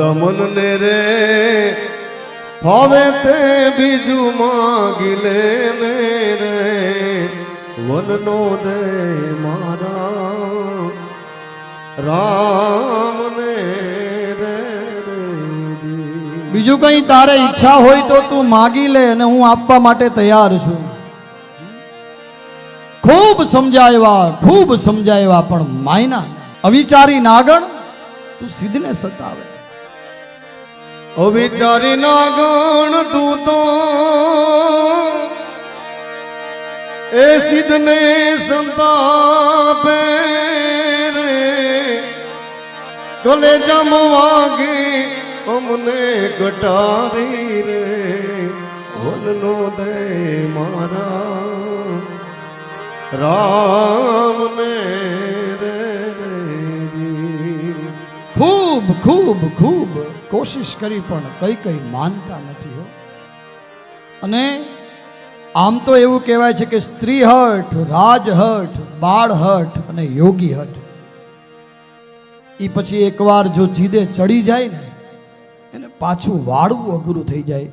મારા મનને રે. ફાવે તે બીજું માગી લે ને રે. વનનો દે મારા. રામને રે બીજું કંઈ તારે ઈચ્છા હોય તો તું માગી લે અને હું આપવા માટે તૈયાર છું. ખૂબ સમજાવ્યા ખૂબ સમજાવ્યા પણ માયના. અવિચારી નાગણ તું સિદ્ધને સતાવે. અવિચારી ના ગણ તું તો એ સિદ્ધને સંતાપે કલે જમ વાગે અમને ઘટારી રે. વનનો દે મારા. રે ખૂબ ખૂબ ખૂબ કોશિશ કરી પણ કઈ કઈ માનતા નથી હો. અને આમ તો એવું કહેવાય છે કે સ્ત્રી હઠ, રાજ હઠ, બાળ હઠ અને યોગી હઠ. એ પછી એકવાર જો જીદે ચડી જાય ને, એને પાછું વાળવું અઘરું થઈ જાય.